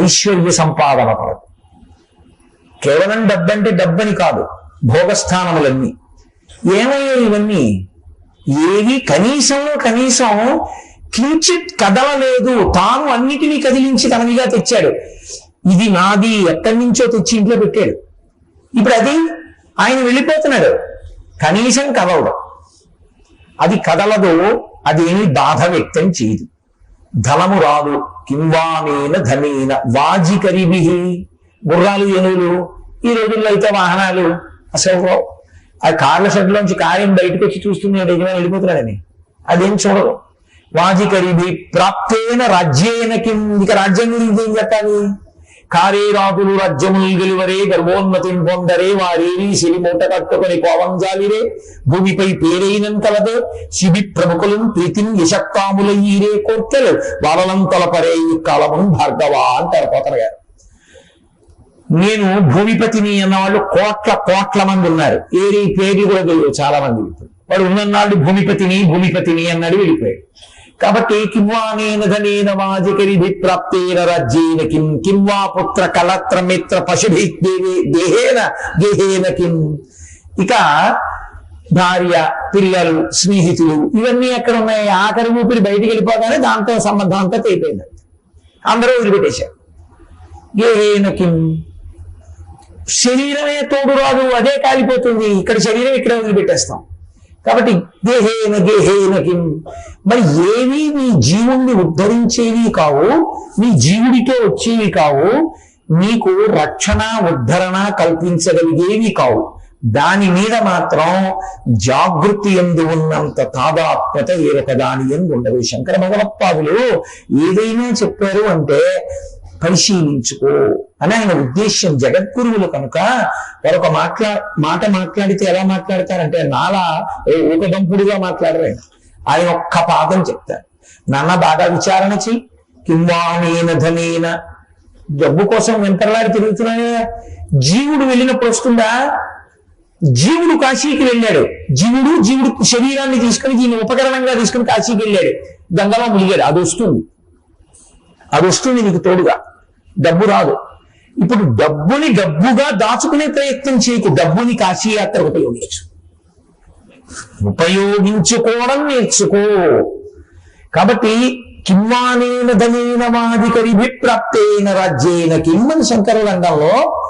ఐశ్వర్య సంపాదన కొరకు కేవలం డబ్బంటే డబ్బని కాదు భోగస్థానములన్నీ. ఏమయ్యాయి ఇవన్నీ? ఏవి కనీసంలో కనీసం కించిత్ కదలలేదు తాను అన్నిటినీ కదిలించి తనవిగా తెచ్చాడు. ఇది నాది ఎక్కడి నుంచో తెచ్చి ఇంట్లో పెట్టాడు. ఇప్పుడు అది ఆయన వెళ్ళిపోతున్నాడు. కనీసం కదలదు. అది కదలదు అది ఏమి బాధ వ్యక్తం చేయదు. ధనము రాదు కింవానేన ధనేన వాజికరిభి గుర్రాలు ఏనుగులు. ఈ రోజుల్లో అయితే వాహనాలు అసలు ఆ కార్ల షెడ్లోంచి కార్యం బయటకు వచ్చి చూస్తున్నాడు యజమాని వెళ్ళిపోతున్నాడని. అదేం చూడదు వాజికరిభి ప్రాప్తేన రాజ్యేన కిం ఇక రాజ్యం గురించి ఏం చెప్పాలి? కారే రాజులు రాజ్యములు గెలువరే గర్వోన్నతిని పొందరే వారేవి సిరి మూట కోవం కోవంజాలిరే భూమిపై పేరైనంతలదే శిబి ప్రముఖులను ప్రీతిని యశక్తాములయ్యీరే కోర్కెలు. వారలం తలపరే ఈ కాలమును భార్గవ అంటారు పోతన గారు. నేను భూమిపతిని అన్నవాళ్ళు కోట్ల కోట్ల మంది ఉన్నారు. ఏరి పేరు కూడా చాలా మంది ఇప్పుడు. వాడు ఉన్ననాళ్ళు భూమిపతిని భూమిపతిని అన్నాడు వెళ్ళిపోయాడు. కాబట్టి కింవానేన ధనేన మాజికరిభి ప్రాప్తేన రాజ్యేన కిం? కింవా పుత్ర కలత్ర మిత్ర పశుభి దేహేన దేహేన కిం? ఇక భార్య పిల్లలు స్నేహితులు ఇవన్నీ ఎక్కడ ఉన్నాయి? ఆఖరి ఊపిరి బయటికి వెళ్ళిపోగానే దాంతో సంబంధం అంతా తేపోయింది అందరూ వదిలిపెట్టేశారు. దేహేన కిం? శరీరమే తోడు రాదు అదే కాలిపోతుంది. ఇక్కడ శరీరం ఇక్కడ వదిలిపెట్టేస్తాం. కాబట్టి దేహేన గేహేన కిం. మరి ఏవి నీ జీవుణ్ణి ఉద్ధరించేవి కావు నీ జీవుడితో వచ్చేవి కావు నీకు రక్షణ ఉద్ధరణ కల్పించగలిగేవి కావు. దాని మీద మాత్రం జాగృతి ఎందు ఉన్నంత తాదాత్మ్యత వేరొక దాని ఎందు ఉండదు. శంకర భగవత్పాదులు ఏదైనా చెప్పారు అంటే పరిశీలించుకో. అని ఆయన ఉద్దేశ్యం జగద్గురువులు కనుక మరొక మాట్లా మాట మాట్లాడితే ఎలా మాట్లాడతారంటే నాలా ఊకదంపుడుగా మాట్లాడరు. ఆయన ఆయన ఒక్క పాదం చెప్తారు. నాన్న బాగా విచారణ చెయ్యి. కింవాణేన ధనేన. డబ్బు కోసం వెంటర్లాడి తిరుగుతున్నానే. జీవుడు వెళ్ళినప్పుడు వస్తుందా? జీవుడు కాశీకి వెళ్ళాడు. జీవుడు జీవుడు శరీరాన్ని తీసుకుని దీన్ని ఉపకరణంగా తీసుకుని కాశీకి వెళ్ళాడు. గంగలో మునిగాడు. అది వస్తుంది. అది వస్తుంది నీకు తోడుగా. డబ్బు రాదు. ఇప్పుడు డబ్బుని డబ్బుగా దాచుకునే ప్రయత్నం చేయకు. డబ్బుని కాశీయాత్ర ఉపయోగించు. ఉపయోగించుకోవడం నేర్చుకో. కాబట్టి కిమ్మానేన ధనేన మాదికరిభి ప్రాప్తేన రాజ్యేన కిమ్మని శంకరరంగంలో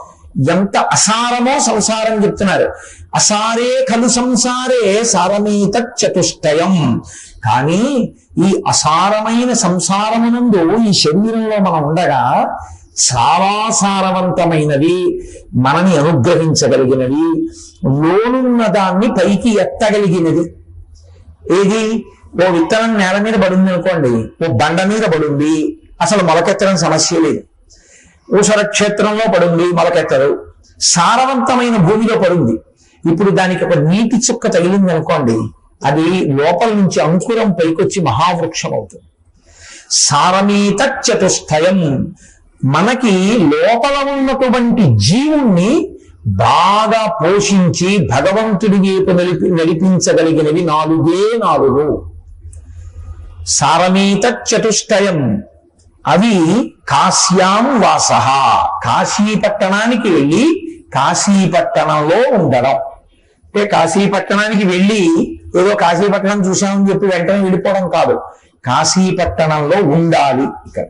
ఎంత అసారమో సంసారం చెప్తున్నారు. అసారే కలు సంసారే సారమేత చతుష్టయం. కానీ ఈ అసారమైన సంసారమునందు ఈ శరీరంలో మనం ఉండగా చాలా సారవంతమైనవి మనని అనుగ్రహించగలిగినవి లోనున్న దాన్ని పైకి ఎత్తగలిగినది. ఏది? ఓ విత్తనం నేల మీద పడింది అనుకోండి ఓ బండ మీద పడింది అసలు మొలకెత్తడం సమస్య లేదు. ఊసర క్షేత్రంలో పడింది మొలకెత్తదు సారవంతమైన భూమిలో పడింది. ఇప్పుడు దానికి ఒక నీటి చుక్క తగిలింది అనుకోండి అది లోపల నుంచి అంకురం పైకొచ్చి మహావృక్షం అవుతుంది సారమీత చతుష్టయం మనకి లోపల ఉన్నటువంటి జీవుణ్ణి బాగా పోషించి భగవంతుడి వైపు నడిపి నడిపించగలిగినవి నాలుగే నాలుగు. సారమీత చతుష్టయం. అవి కాశ్యాం వాస. కాశీ పట్టణానికి వెళ్ళి కాశీ పట్టణంలో ఉండడం. అంటే కాశీ పట్టణానికి వెళ్ళి ఏదో కాశీ పట్టణం చూసామని చెప్పి వెంటనే వెళ్ళిపోవడం కాదు. కాశీ పట్టణంలో ఉండాలి ఇక్కడ.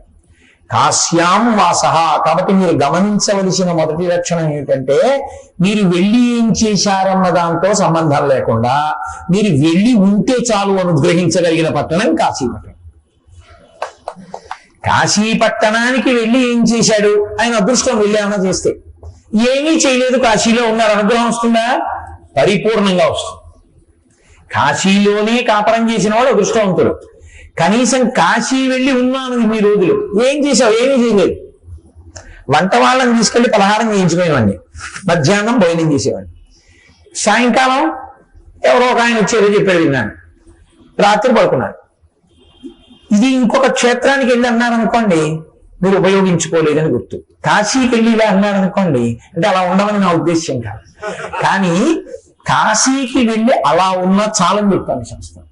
కాశ్యాం వాస. కాబట్టి మీరు గమనించవలసిన మొదటి లక్షణం ఏమిటంటే మీరు వెళ్ళి ఏం చేశారన్న దాంతో సంబంధం లేకుండా మీరు వెళ్ళి ఉంటే చాలు అనుగ్రహించగలిగిన పట్టణం కాశీపట్టణం కాశీపట్టణానికి కాశీ పట్టణానికి వెళ్ళి ఏం చేశాడు? ఆయన అదృష్టం వెళ్ళి చేస్తే. ఏమీ చేయలేదు కాశీలో ఉన్నారు. అనుగ్రహం వస్తుందా? పరిపూర్ణంగా వస్తుంది. కాశీలోనే కాపరం చేసిన వాడు అదృష్టవంతుడు. కనీసం కాశీ వెళ్ళి ఉన్నాను ఈ రోజులు. ఏం చేసావు ఏమీ చేయలేదు. వంట వాళ్ళని తీసుకెళ్ళి పలహారం చేయించుకునేవాడిని. మధ్యాహ్నం భోజనం చేసేవాడిని. సాయంకాలం ఎవరో ఒక ఆయన వచ్చేదో చెప్పాడు విన్నాను. రాత్రి పడుకున్నాడు. ఇది ఇంకొక క్షేత్రానికి వెళ్ళి అన్నారనుకోండి మీరు ఉపయోగించుకోలేదని గుర్తు. కాశీకి వెళ్ళి ఇలా అన్నారనుకోండి అంటే అలా ఉండమని నా ఉద్దేశ్యం కాదు. కానీ కాశీకి వెళ్ళి అలా ఉన్న చాలని చెప్తాను సంస్థ.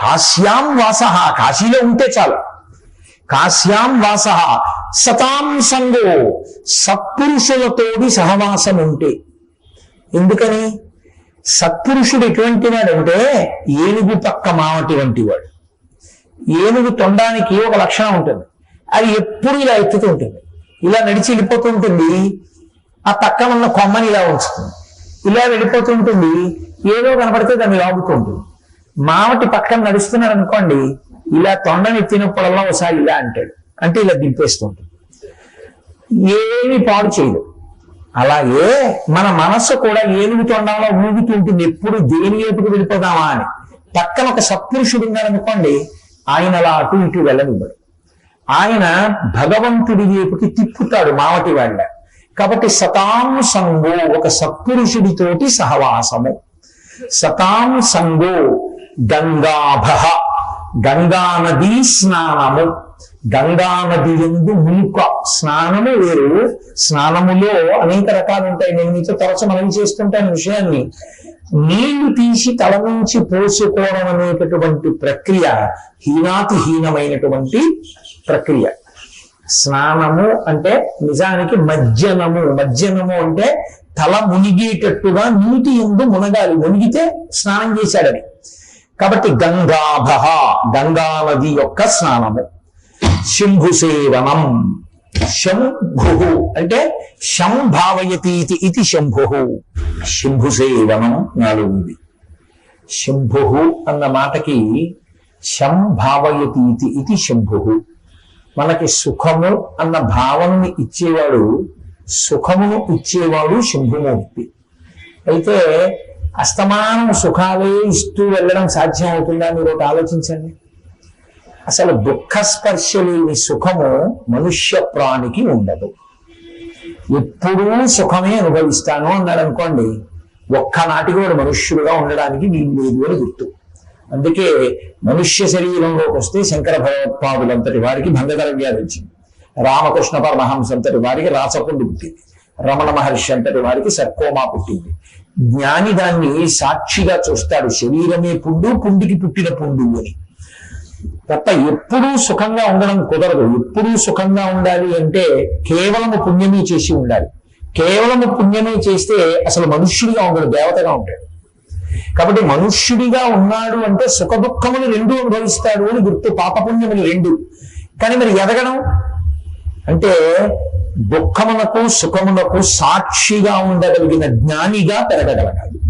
కాశ్యాం వాస. కాశీలో ఉంటే చాలు. కాశ్యాం వాస. సతాంసంగో సత్పురుషులతోడి సహవాసం ఉంటే ఎందుకని? సత్పురుషుడు ఎటువంటి వాడంటే ఏనుగు పక్క మావటి వంటి వాడు ఏనుగు తొండానికి ఒక లక్షణం ఉంటుంది. అది ఎప్పుడు ఇలా ఎత్తుతూ ఉంటుంది. ఇలా నడిచి వెళ్ళిపోతూ ఉంటుంది. ఆ పక్కన ఉన్న కొమ్మని ఇలా ఉంచుతుంది. ఇలా వెళ్ళిపోతూ ఉంటుంది. ఏదో కనపడితే దాన్ని లాగుతూ ఉంటుంది. మావటి పక్కన నడుస్తున్నాడు అనుకోండి ఇలా తొండని ఎత్తినప్పుడల్లా ఒకసారి ఇలా అంటాడు. అంటే ఇలా దింపేస్తూ ఉంటుంది ఏమి పాడు చేయదు అలాగే మన మనస్సు కూడా ఏనుగు తొండంలో ఊగుతుంటుంది ఎప్పుడు దేని వైపుకు వెళ్ళిపోదామా అని. పక్కన ఒక సత్పురుషుడు ఉన్నాడనుకోండి ఆయన అలా అటు ఇటు వెళ్ళనివ్వడు. ఆయన భగవంతుడి వైపుకి తిప్పుతాడు మావటి వాళ్ళ. కాబట్టి సతాం సంగో ఒక సత్పురుషుడితోటి సహవాసము. సతాం సంగో గంగాభ గంగానది స్నానము. గంగా నది ఎందు మునుక స్నానము వేరు. స్నానములో అనేక రకాలు ఉంటాయి నేను మీతో తరచు మనం చేస్తుంటాను విషయాన్ని. నీళ్ళు తీసి తల నుంచి పోసుకోవడం అనేటటువంటి ప్రక్రియ హీనాతి హీనమైనటువంటి ప్రక్రియ. స్నానము అంటే నిజానికి మజ్జనము మజ్జనము అంటే తల మునిగేటట్టుగా నీటి ఎందు మునగాలి. మునిగితే స్నానం చేశాడని. కాబట్టి గంగాభ గంగా నది యొక్క స్నానము. శంభు సేవనం శంభు అంటే శంభావయతీతి ఇది శంభు. శంభు సేవనం నాలుగుది. శంభు అన్న మాటకి శంభావయతీతి ఇది శంభు. మనకి సుఖము అన్న భావనని ఇచ్చేవాడు సుఖమును ఇచ్చేవాడు శంభుమూర్తి. అయితే అస్తమానం సుఖాలే ఇస్తూ వెళ్ళడం సాధ్యం అవుతుందా మీరు ఒకటి ఆలోచించండి. అసలు దుఃఖ స్పర్శ లేని సుఖము మనుష్య ప్రాణికి ఉండదు. ఎప్పుడూ సుఖమే అనుభవిస్తాను అన్నాడు అనుకోండి ఒక్కనాటికి వాడు మనుష్యుడుగా ఉండడానికి వీలు లేదు అని గుర్తు. అందుకే మనుష్య శరీరంలోకి వస్తే శంకర భగవత్పాదులంతటి వారికి భంగకర వ్యాధి వచ్చింది రామకృష్ణ పరమహంసంతటి వారికి రాసపుండి పుట్టింది. రమణ మహర్షి అంతటి వారికి సర్కోమా పుట్టింది. జ్ఞాని దాన్ని సాక్షిగా చూస్తాడు. శరీరమే పుండు పుండికి పుట్టిన పుండు అని. తప్ప ఎప్పుడూ సుఖంగా ఉండడం కుదరదు. ఎప్పుడూ సుఖంగా ఉండాలి అంటే కేవలము పుణ్యమే చేసి ఉండాలి. కేవలము పుణ్యమే చేస్తే అసలు మనుష్యుడిగా ఉండడు దేవతగా ఉంటాడు. కాబట్టి మనుష్యుడిగా ఉన్నాడు అంటే సుఖ దుఃఖములు రెండు అనుభవిస్తాడు అని గుర్తు పాపపుణ్యములు రెండు. కానీ మరి ఎదగడం? అంటే దుఃఖమునకు సుఖమునకు సాక్షిగా ఉండగలిగిన జ్ఞానిగా పెరగగలగాలి.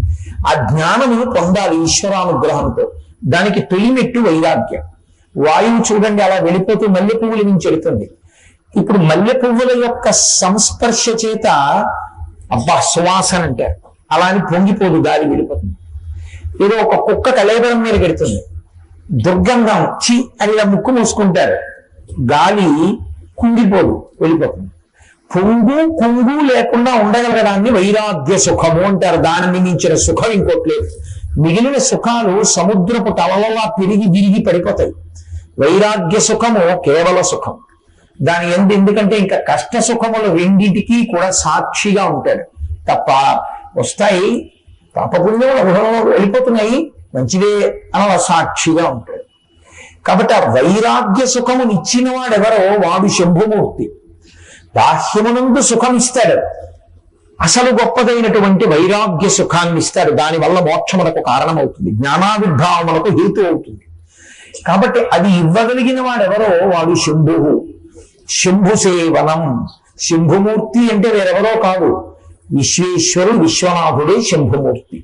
ఆ జ్ఞానమును పొందాలి ఈశ్వరానుగ్రహంతో. దానికి తొలిమెట్టు వైరాగ్యం. వాయువు చూడండి అలా వెళ్ళిపోతూ మల్లె పువ్వుల నుంచి వెళుతుంది ఇప్పుడు మల్లె పువ్వుల యొక్క సంస్పర్శ చేత అబ్బా సువాసన అంటారు అలా అని పొంగిపోదు గాలి వెళ్ళిపోతుంది. ఏదో ఒక కుక్క కలేబరం మీద పెడుతుంది దుర్గంధం చి అని ఇలా ముక్కు మూసుకుంటారు. గాలి కుంగిపోదు వెళ్ళిపోతుంది. కుంగు కుంగు లేకుండా ఉండగలగడాన్ని వైరాగ్య సుఖము అంటారు. దానిని మించిన సుఖం ఇంకోటి లేదు. మిగిలిన సుఖాలు సముద్రపు తలలలా తిరిగి తిరిగి పడిపోతాయి. వైరాగ్య సుఖము కేవల సుఖం. దాని ఎందు ఎందుకంటే ఇంకా కష్ట సుఖములు రెండింటికి కూడా సాక్షిగా ఉంటాడు. తప్ప వస్తాయి. పాపపుణ్యములు అనుభవంలో వెళ్ళిపోతున్నాయి. మంచిదే అన సాక్షిగా ఉంటాడు. కాబట్టి ఆ వైరాగ్య సుఖమును ఇచ్చిన వాడెవరో వాడు శంభుమూర్తి. బాహ్యమునందు సుఖం ఇస్తాడు అసలు గొప్పదైనటువంటి వైరాగ్య సుఖాన్ని ఇస్తాడు దానివల్ల మోక్షములకు కారణమవుతుంది. జ్ఞానావిర్భావములకు హేతు అవుతుంది కాబట్టి అది ఇవ్వగలిగిన వాడెవరో వాడు శంభువు శంభు సేవనం. శంభుమూర్తి అంటే వేరెవరో కాదు. విశ్వేశ్వరుడు విశ్వనాథుడే శంభుమూర్తి.